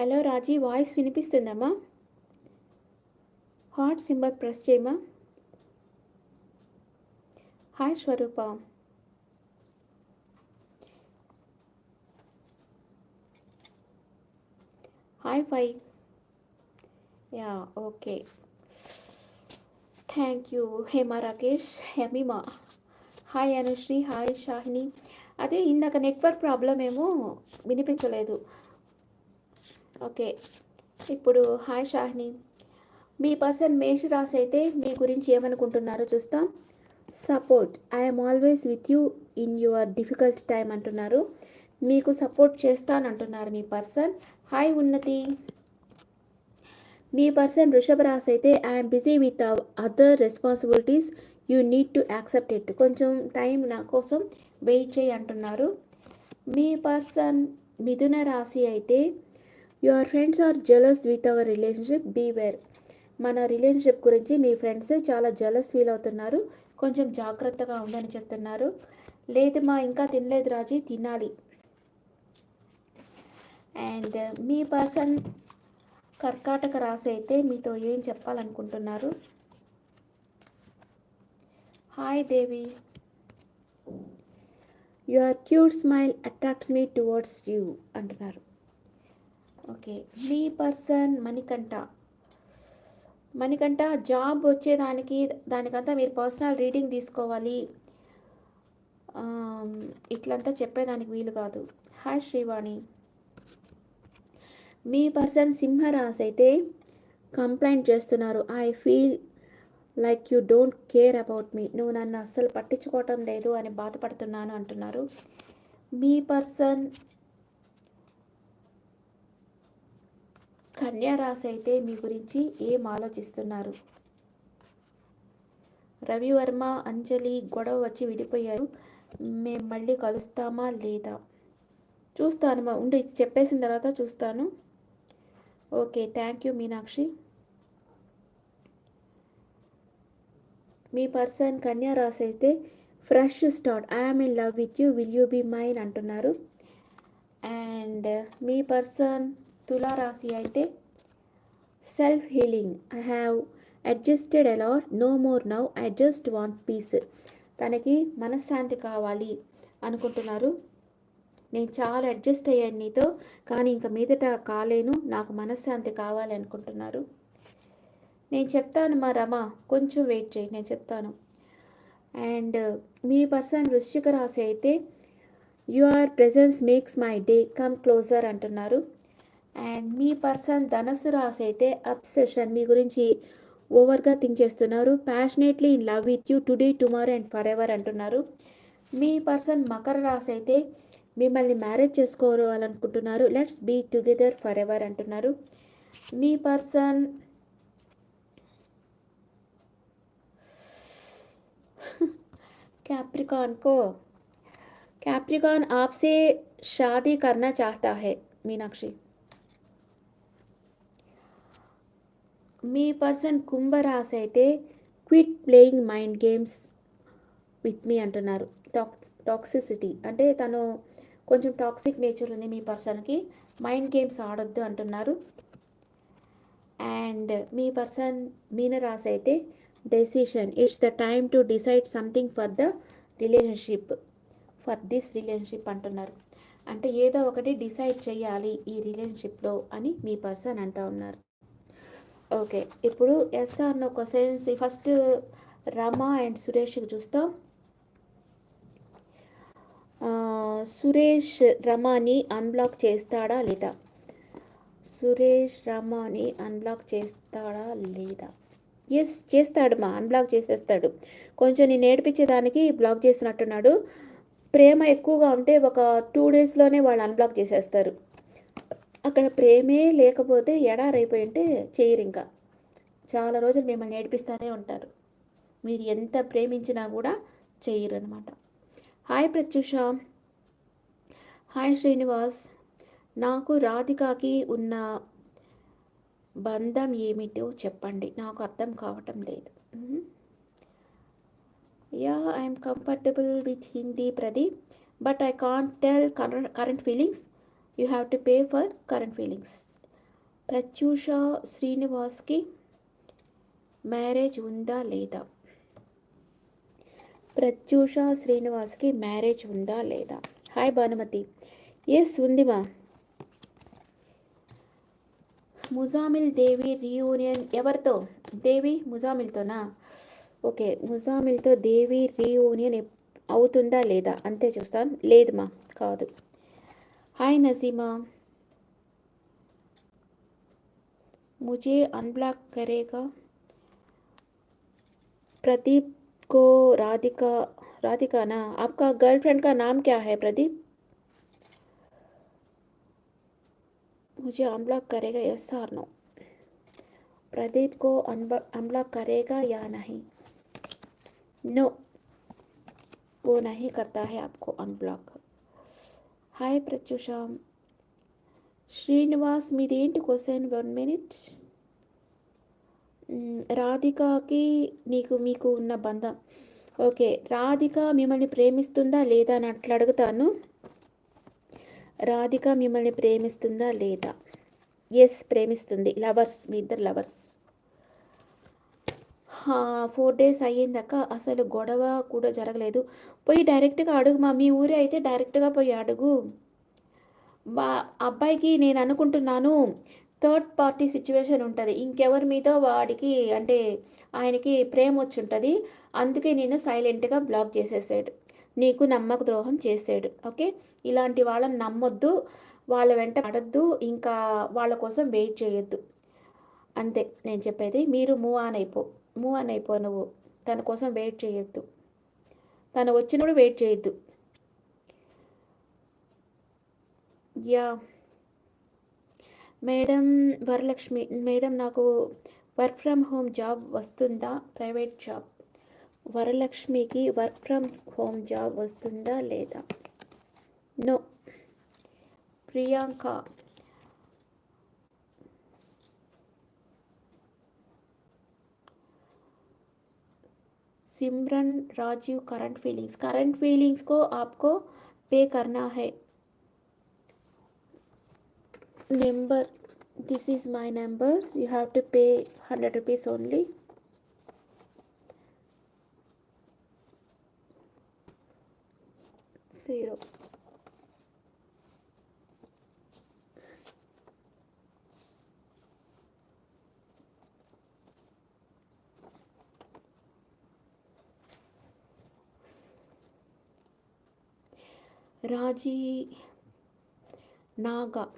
Hello Raji voice వినిపిస్తుందమ్మా? Heart symbol press చేయమా? Hi Swaroopa. Hi phi. Yeah okay. Thank you. Hema Rakesh హెమిమా. Hi Anushree hi Shahini. అదే ఇందాక network problem ఏమో వినిపించలేదు. Okay. ఇప్పుడు hi Shahini. మీ person మేష రాసి అయితే మీ గురించి ఏమనుకుంటున్నారో చూస్తాం. Support I'm always with you in your difficult time అంటున్నారు. మీకు సపోర్ట్ చేస్తానంటున్నారు మీ పర్సన్. హాయ్ ఉన్నతి. మీ పర్సన్ వృషభ రాశి అయితే I'm busy with other responsibilities. You need to accept it. కొంచెం టైం నా కోసం వెయిట్ చేయి అంటున్నారు. మీ పర్సన్ మిథున రాశి అయితే your friends are jealous with our relationship beware మన రిలేషన్షిప్ గురించి మీ ఫ్రెండ్స్ చాలా జలస్ ఫీల్ అవుతున్నారు. కొంచెం జాగ్రత్తగా ఉండని చెప్తున్నారు. లేదు మా ఇంకా తినలేదు రాజీ తినాలి. అండ్ uh, మీ పర్సన్ కర్కాటక రాశి అయితే మీతో ఏం చెప్పాలనుకుంటున్నారు? Hi Devi your cute smile attracts me towards you అంటున్నారు. ఓకే. మీ పర్సన్ మణికంఠ. మణికంఠ జాబ్ వచ్చేదానికి దానికంతా మీరు పర్సనల్ రీడింగ్ తీసుకోవాలి. ఇట్లంతా చెప్పేదానికి వీలు కాదు. హాయ్ శ్రీవాణి. మీ పర్సన్ సింహరాశి అయితే కంప్లైంట్ చేస్తున్నారు. I feel like you don't care about me. నువ్వు నన్ను అస్సలు పట్టించుకోవటం లేదు అని బాధపడుతున్నాను అంటున్నారు. మీ పర్సన్ కన్యా రాశి అయితే మీ గురించి ఏం ఆలోచిస్తున్నారు? రవివర్మ అంజలి గొడవ వచ్చి విడిపోయారు. మేము మళ్ళీ కలుస్తామా లేదా? చూస్తాను మా ఉండి చెప్పేసిన తర్వాత చూస్తాను. Okay thank you Meenakshi. Me person కన్యా రాశి అయితే fresh start. I'm in love with you. Will you be mine అంటున్నారు. అండ్ మీ పర్సన్ తులారాశి అయితే self healing I have adjusted a lot no more now I just want peace తనకి మనశ్శాంతి కావాలి అనుకుంటున్నారు. నేను చాలా అడ్జస్ట్ అయ్యాను నీతో కానీ ఇంక మీదట కాలేను. నాకు మనశ్శాంతి కావాలి అనుకుంటున్నారు. నేను చెప్తాను మా రమ కొంచెం వెయిట్ చేయి నేను చెప్తాను. అండ్ మీ పర్సన్ వృశ్చిక రాశి అయితే your presence makes my day come closer అంటున్నారు. అండ్ మీ పర్సన్ ధనస్సు రాశి అయితే అబ్సెషన్ మీ గురించి ఓవర్గా థింక్ చేస్తున్నారు passionately in love with you today tomorrow and for ever అంటున్నారు మీ పర్సన్ మకర రాశి అయితే మిమ్మల్ని marriage చేసుకోవాలనుకుంటున్నారు let's be together for ever అంటున్నారు మీ పర్సన్ कैप्रिकॉन को कैप्रिकॉन आपसे शादी करना चाहता है मीनाक्षी మీ పర్సన్ కుంభరాశి అయితే quit playing mind games with me అంటున్నారు. టాక్స్ టాక్సిసిటీ అంటే తను కొంచెం టాక్సిక్ నేచర్ ఉంది మీ పర్సన్కి. మైండ్ గేమ్స్ ఆడొద్దు అంటున్నారు. అండ్ మీ పర్సన్ మీనరాశి అయితే decision it's the time to decide something for the relationship for this relationship అంటున్నారు. అంటే ఏదో ఒకటి డిసైడ్ చేయాలి ఈ రిలేషన్షిప్లో అని మీ పర్సన్ అంటూ ఉన్నారు. ఓకే ఇప్పుడు ఎస్ఆర్ ఒక సైన్స్. ఫస్ట్ రమ అండ్ సురేష్కి చూస్తాం. సురేష్ రమాని అన్బ్లాక్ చేస్తాడా లేదా? సురేష్ రమాని అన్బ్లాక్ చేస్తాడా లేదా? ఎస్ చేస్తాడు మా అన్బ్లాక్ చేసేస్తాడు. కొంచెం నేను నేర్పించేదానికి బ్లాక్ చేసినట్టున్నాడు. ప్రేమ ఎక్కువగా ఉంటే ఒక టూ డేస్లోనే వాళ్ళు అన్బ్లాక్ చేసేస్తారు. అక్కడ ప్రేమే లేకపోతే ఎడారైపోయి ఉంటే చేయరు ఇంకా చాలా రోజులు మిమ్మల్ని ఏడిపిస్తూనే ఉంటారు. మీరు ఎంత ప్రేమించినా కూడా చేయరు అనమాట హాయ్ ప్రత్యూష. హాయ్ శ్రీనివాస్. నాకు రాధికాకి ఉన్న బంధం ఏమిటో చెప్పండి. నాకు అర్థం కావటం లేదు. Yeah I'm comfortable with Hindi Pradeep but I can't tell current feelings you have to pay for current feelings. Pratyusha శ్రీనివాస్కి marriage ఉందా లేదా? ప్రత్యూష శ్రీనివాస్కి మ్యారేజ్ ఉందా లేదా? హాయ్ భానుమతి. ఎస్ ఉంది మా. ముజామిల్ దేవి రీయూనియన్ ఎవరితో? దేవి ముజామిల్తోనా? ఓకే ముజామిల్తో దేవి రీయూనియన్ అవుతుందా లేదా? అంతే చూస్తాను లేదు మా కాదు. हाय नज़ीमा मुझे अनब्लॉक करेगा। प्रदीप को राधिका राधिका ना, आपका गर्लफ्रेंड का नाम क्या है प्रदीप? मुझे अनब्लॉक करेगा यस सर नो प्रदीप को अनब्लॉक करेगा या नहीं? No no. वो नहीं करता है आपको अनब्लॉक హాయ్ ప్రత్యూష శ్రీనివాస్ మీదేంటి క్వశ్చన్ వన్ మినిట్ రాధికకి నీకు మీకు ఉన్న బంధం ఓకే రాధిక మిమ్మల్ని ప్రేమిస్తుందా లేదా అని అట్లా అడుగుతాను రాధిక మిమ్మల్ని ప్రేమిస్తుందా లేదా ఎస్ ప్రేమిస్తుంది లవర్స్ మీ ఇద్దరు లవర్స్ ఫోర్ డేస్ అయ్యిందాక అసలు గొడవ కూడా జరగలేదు. పోయి డైరెక్ట్గా అడుగు మా మీ ఊరే అయితే డైరెక్ట్గా పోయి అడుగు. బా అబ్బాయికి నేను అనుకుంటున్నాను థర్డ్ పార్టీ సిచ్యువేషన్ ఉంటుంది. ఇంకెవరి మీద వాడికి అంటే ఆయనకి ప్రేమ వచ్చి ఉంటుంది అందుకే నేను సైలెంట్గా బ్లాక్ చేసేసాడు. నీకు నమ్మక ద్రోహం చేసాడు. ఓకే? ఇలాంటి వాళ్ళని నమ్మొద్దు. వాళ్ళ వెంట పడద్దు. ఇంకా వాళ్ళ కోసం వెయిట్ చేయొద్దు. అంతే. నేను చెప్పేది మీరు మూవ్ ఆన్ అయిపో. మూవ్ అని అయిపో నువ్వు. తన కోసం వెయిట్ చేయొద్దు. తను వచ్చినప్పుడు వెయిట్ చేయొద్దు. యా మేడం వరలక్ష్మి మేడం నాకు వర్క్ ఫ్రమ్ హోమ్ జాబ్ వస్తుందా? ప్రైవేట్ జాబ్ వరలక్ష్మికి వర్క్ ఫ్రమ్ హోమ్ జాబ్ వస్తుందా లేదా? No Priyanka Simran Rajeev current feelings current feelings को आपको पे करना है। Number this is my number you have to pay hundred rupees only zero. Raji Naga.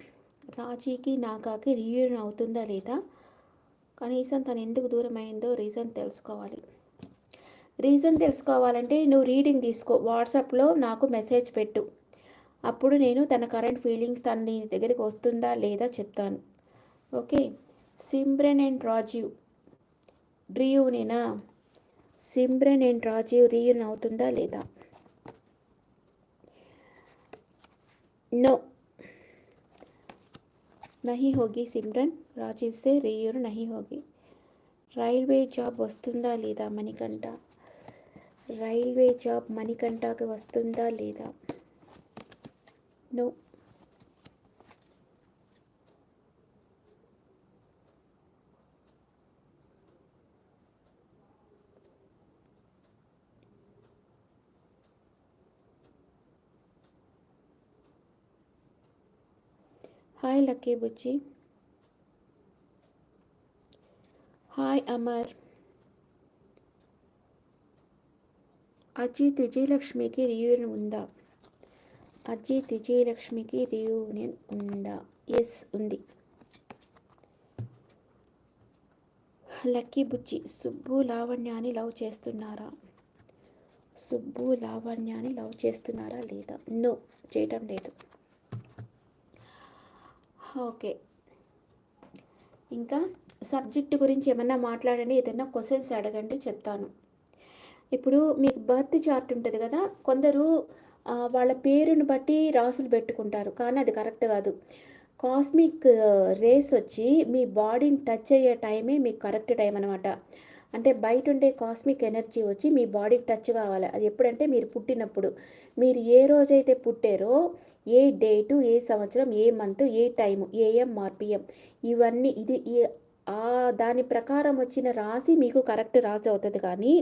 రాజీకి నాగాకి రీయూనియన్ అవుతుందా లేదా? కనీసం తను ఎందుకు దూరం అయిందో రీజన్ తెలుసుకోవాలి. రీజన్ తెలుసుకోవాలంటే నువ్వు రీడింగ్ తీసుకో. వాట్సాప్లో నాకు మెసేజ్ పెట్టు. అప్పుడు నేను తన కరెంట్ ఫీలింగ్స్ తన దీని దగ్గరికి వస్తుందా లేదా చెప్తాను. ఓకే? సిమ్రన్ అండ్ రాజీవ్ రీయూనియనా సిమ్రన్ అండ్ రాజీవ్ రీయూన్ అవుతుందా లేదా? నో नहीं होगी सिमरन राजीव से రీయూర్ नहीं होगी రైల్వే జాబ్ వస్తుందా లేదా మణికంఠ రైల్వే జాబ్ మణికంఠకి వస్తుందా లేదా no hi Lucky Buchchi hi Amar Ajith విజయలక్ష్మికి reunion ఉందా అజిత్ విజయలక్ష్మికి రియూనియన్ ఉందా ఎస్ ఉంది లక్కీ బుచ్చి సుబ్బు లావణ్యాన్ని లవ్ చేస్తున్నారా సుబ్బు లావణ్యాన్ని లవ్ చేస్తున్నారా లేదా? నో చేయటం లేదు. ఓకే. ఇంకా సబ్జెక్టు గురించి ఏమన్నా మాట్లాడండి ఏదైనా క్వశ్చన్స్ అడగండి చెప్తాను. ఇప్పుడు మీకు బర్త్ చార్ట్ ఉంటుంది కదా కొందరు వాళ్ళ పేరుని బట్టి రాసులు పెట్టుకుంటారు కానీ అది కరెక్ట్ కాదు. కాస్మిక్ రేస్ వచ్చి మీ బాడీని టచ్ అయ్యే టైమే మీకు కరెక్ట్ టైం అనమాట అంటే బయట ఉండే కాస్మిక్ ఎనర్జీ వచ్చి మీ బాడీకి టచ్ కావాలి. అది ఎప్పుడంటే మీరు పుట్టినప్పుడు. మీరు ఏ రోజైతే పుట్టారో ఏ డేటు ఏ సంవత్సరం ఏ మంత్ ఏ టైము ఏఎం ఆర్పిఎం ఇవన్నీ ఇది దాని ప్రకారం వచ్చిన రాశి మీకు కరెక్ట్ రాసి అవుతుంది. కానీ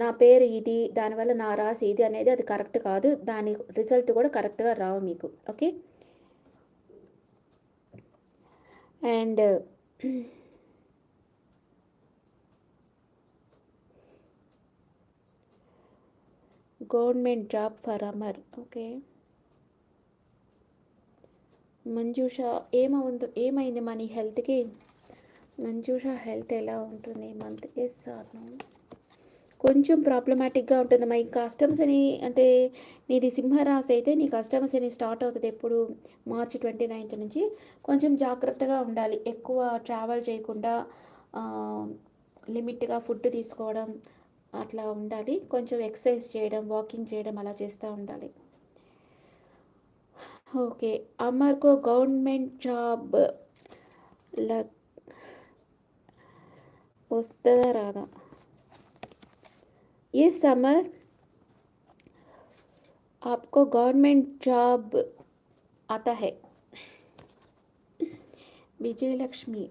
నా పేరు ఇది దానివల్ల నా రాసి ఇది అనేది అది కరెక్ట్ కాదు. దాని రిజల్ట్ కూడా కరెక్ట్గా రావు మీకు. Okay? And government job for Amar. Okay? Manjusha ఏమవుందో ఏమైంది మన హెల్త్కి? మంజూష హెల్త్ ఎలా ఉంటుంది మంత్? ఎస్ సార్ కొంచెం ప్రాబ్లమాటిక్గా ఉంటుంది. మా కస్టమర్స్ అని అంటే నీది సింహరాశి అయితే నీ కస్టమర్స్ అని స్టార్ట్ అవుతుంది ఎప్పుడు? మార్చ్ ట్వంటీ నైన్త్ నుంచి. కొంచెం జాగ్రత్తగా ఉండాలి. ఎక్కువ ట్రావెల్ చేయకుండా లిమిట్గా ఫుడ్ తీసుకోవడం అట్లా ఉండాలి. కొంచెం ఎక్సర్సైజ్ చేయడం వాకింగ్ చేయడం అలా చేస్తూ ఉండాలి. ఓకే అమర్కో గవర్నమెంట్ జాబ్ లక్ వస్తుందా రాదా ये समर आपको गवर्नमेंट जॉब आता है విజయలక్ష్మి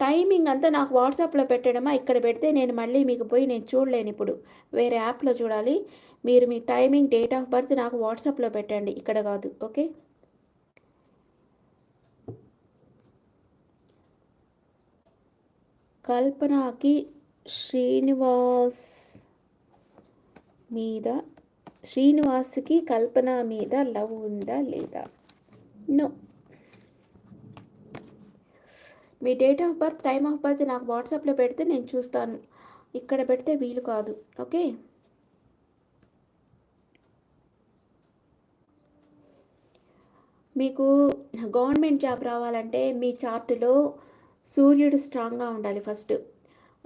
టైమింగ్ అంతా నాకు వాట్సాప్లో పెట్టడమా? ఇక్కడ పెడితే నేను మళ్ళీ మీకు పోయి నేను చూడలేను ఇప్పుడు. వేరే యాప్లో చూడాలి. మీరు మీ టైమింగ్ డేట్ ఆఫ్ బర్త్ నాకు వాట్సాప్లో పెట్టండి. ఇక్కడ కాదు. ఓకే? కల్పనకి శ్రీనివాస్ మీద శ్రీనివాస్కి కల్పన మీద లవ్ ఉందా లేదా? No. Me date of birth time of birth నాకు వాట్సాప్లో పెడితే నేను చూస్తాను. ఇక్కడ పెడితే వీలు కాదు. ఓకే? మీకు గవర్నమెంట్ జాబ్ రావాలంటే మీ చార్టులో సూర్యుడు స్ట్రాంగ్గా ఉండాలి ఫస్ట్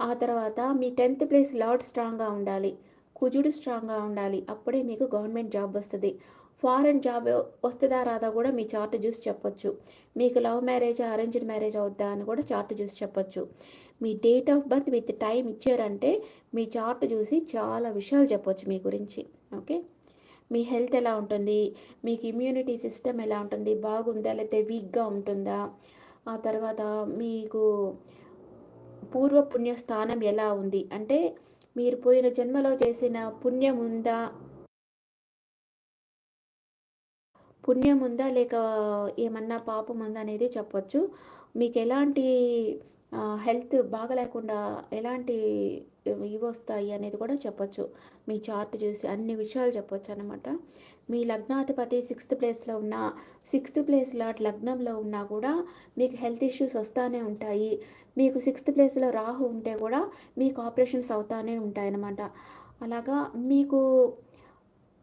ఆ తర్వాత మీ టెన్త్ ప్లేస్ లార్డ్ స్ట్రాంగ్గా ఉండాలి. కుజుడు స్ట్రాంగ్గా ఉండాలి. అప్పుడే మీకు గవర్నమెంట్ జాబ్ వస్తుంది. ఫారెన్ జాబ్ వస్తుందా రాదా కూడా మీ చార్ట్ చూసి చెప్పొచ్చు. మీకు లవ్ మ్యారేజ్ అరేంజ్డ్ మ్యారేజ్ అవుద్దా అని కూడా చార్ట్ చూసి చెప్పొచ్చు. మీ date of birth with time ఇచ్చారంటే మీ చార్ట్ చూసి చాలా విషయాలు చెప్పొచ్చు మీ గురించి. ఓకే? మీ హెల్త్ ఎలా ఉంటుంది? మీకు ఇమ్యూనిటీ సిస్టమ్ ఎలా ఉంటుంది? బాగుందా? లేకపోతే వీక్గా ఉంటుందా? ఆ తర్వాత మీకు పూర్వ పుణ్య స్థానం ఎలా ఉంది? అంటే మీరు పోయిన జన్మలో చేసిన పుణ్యం ఉందా? పుణ్యం ఉందా లేక ఏమన్నా పాపం ఉందా అనేది చెప్పొచ్చు. మీకు ఎలాంటి హెల్త్ బాగలేకుండా ఎలాంటి ఇవి వస్తాయి అనేది కూడా చెప్పొచ్చు. మీ చార్ట్ చూసి అన్ని విషయాలు చెప్పొచ్చు అనమాట మీ లగ్నాధిపతి సిక్స్త్ ప్లేస్లో ఉన్న సిక్స్త్ ప్లేస్ లాట్ లగ్నంలో ఉన్నా కూడా మీకు హెల్త్ ఇష్యూస్ వస్తూనే ఉంటాయి. మీకు సిక్స్త్ ప్లేస్లో రాహు ఉంటే కూడా మీకు ఆపరేషన్స్ అవుతానే ఉంటాయన్నమాట. అలాగా మీకు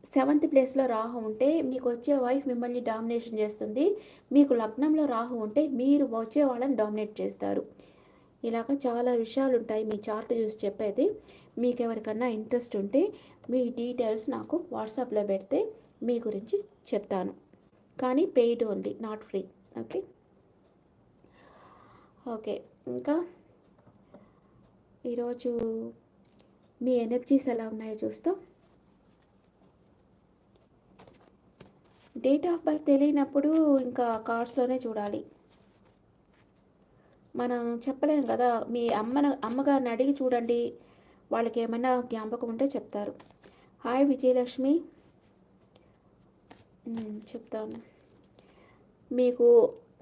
సెవెంత్ ప్లేస్లో రాహు ఉంటే మీకు వచ్చే వైఫ్ మిమ్మల్ని డామినేషన్ చేస్తుంది. మీకు లగ్నంలో రాహు ఉంటే మీరు వచ్చే వాళ్ళని డామినేట్ చేస్తారు. ఇలాగ చాలా విషయాలు ఉంటాయి మీ చార్ట్ చూసి చెప్పేది. మీకు ఎవరికన్నా ఇంట్రెస్ట్ ఉంటే మీ డీటెయిల్స్ నాకు వాట్సాప్లో పెడితే మీ గురించి చెప్తాను. కానీ paid only not free. Okay? Okay. ఇంకా ఈరోజు మీ ఎనర్జీస్ ఎలా ఉన్నాయో చూస్తాం. డేట్ ఆఫ్ బర్త్ తెలియనప్పుడు ఇంకా కార్డ్స్లోనే చూడాలి. మనం చెప్పలేము కదా మీ అమ్మన అమ్మగారిని అడిగి చూడండి. వాళ్ళకి ఏమైనా జ్ఞాపకం ఉంటే చెప్తారు. హాయ్ విజయలక్ష్మి. చెప్తాను. మీకు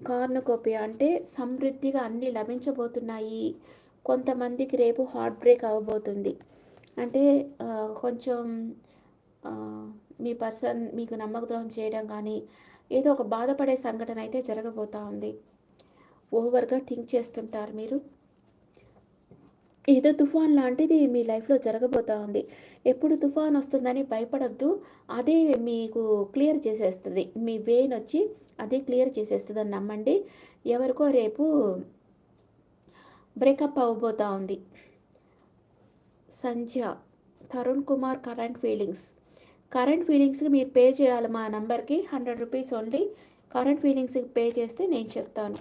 కార్నుకోపి అంటే సమృద్ధిగా అన్నీ లభించబోతున్నాయి. కొంతమందికి రేపు హార్ట్ బ్రేక్ అవ్వబోతుంది. అంటే కొంచెం మీ పర్సన్ మీకు నమ్మకద్రోహం చేయడం కానీ ఏదో ఒక బాధపడే సంఘటన అయితే జరగబోతూ ఉంది. ఓవర్గా థింక్ చేస్తుంటారు మీరు. ఏదో తుఫాన్ లాంటిది మీ లైఫ్లో జరగబోతూ ఉంది. ఎప్పుడు తుఫాన్ వస్తుందని భయపడద్దు. అదే మీకు క్లియర్ చేసేస్తుంది. మీ వేన్ వచ్చి అదే క్లియర్ చేసేస్తుంది అని నమ్మండి. ఎవరికో రేపు బ్రేకప్ అవ్వబోతూ ఉంది. Sandhya Tarun Kumar current feelings. Current ఫీలింగ్స్కి మీరు పే చేయాలి మా నెంబర్కి హండ్రెడ్ రూపీస్ ఓన్లీ. కరెంట్ ఫీలింగ్స్కి పే చేస్తే నేను చెప్తాను.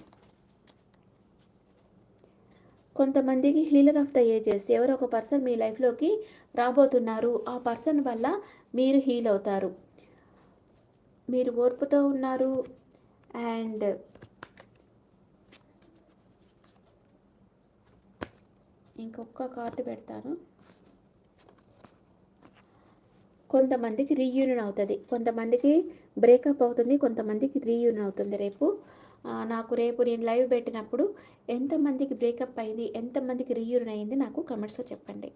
కొంతమందికి హీలర్ ఆఫ్ ద ఏజెస్ ఎవరో ఒక పర్సన్ మీ లైఫ్లోకి రాబోతున్నారు. ఆ పర్సన్ వల్ల మీరు హీల్ అవుతారు. మీరు ఓర్పుతో ఉన్నారు. అండ్ ఇంకొక కార్డు పెడతాను. కొంతమందికి రీయూనియన్ అవుతుంది. కొంతమందికి బ్రేకప్ అవుతుంది కొంతమందికి రీయూనియన్ అవుతుంది. రేపు నాకు రేపు నేను లైవ్ పెట్టినప్పుడు ఎంతమందికి బ్రేకప్ అయింది ఎంతమందికి రీయూనియన్ అయింది నాకు కమెంట్స్లో చెప్పండి.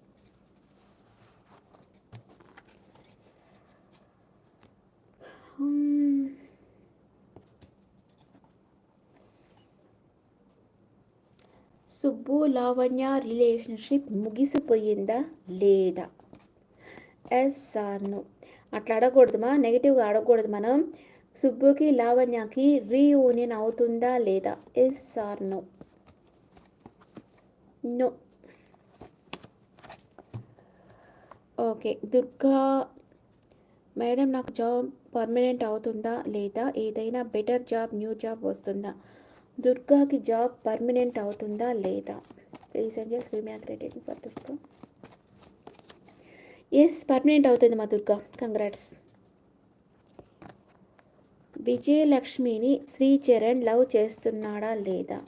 సుబ్బు లావణ్య రిలేషన్షిప్ ముగిసిపోయిందా లేదా? Yes or no. అట్లా అడగకూడదుమా నెగిటివ్గా అడగకూడదు మనం సుబ్బుకి లావణ్యకి రీయూనియన్ అవుతుందా లేదా? Yes or no. No. Okay. Durga madam నాకు జాబ్ పర్మనెంట్ అవుతుందా లేదా? ఏదైనా బెటర్ జాబ్ న్యూ జాబ్ వస్తుందా? దుర్గాకి జాబ్ పర్మనెంట్ అవుతుందా లేదా? Please and just give for Durga yes permanent అవుతుంది మా దుర్గా. కంగ్రాట్స్ విజయలక్ష్మిని శ్రీచరణ్ లవ్ చేస్తున్నాడా లేదా?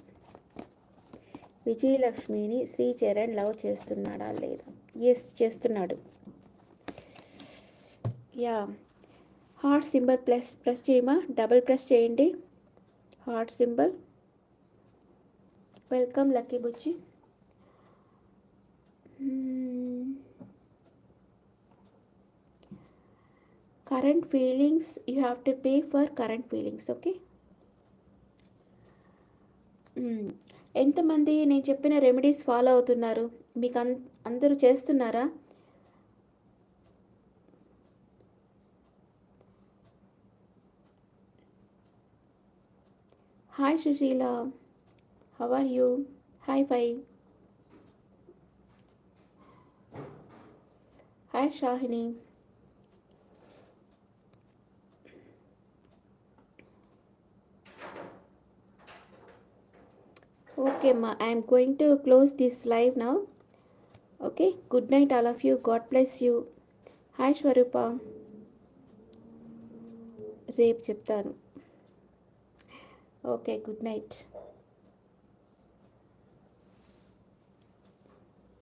విజయలక్ష్మిని శ్రీచరణ్ లవ్ చేస్తున్నాడా లేదా? ఎస్ చేస్తున్నాడు. Yeah heart symbol plus press చేయమా? Double press చేయండి. Heart symbol welcome Lucky Buchchi current feelings you have to pay for current feelings okay ఎంతమంది నేను చెప్పిన రెమెడీస్ ఫాలో అవుతున్నారు? మీకు అన్ అందరూ చేస్తున్నారా? Hi Sushila how are you hi phi hi Shahini okay మా I'm going to close this live now okay good night all of you God bless you hi Swarupa రేపు చెప్తాను. Okay good night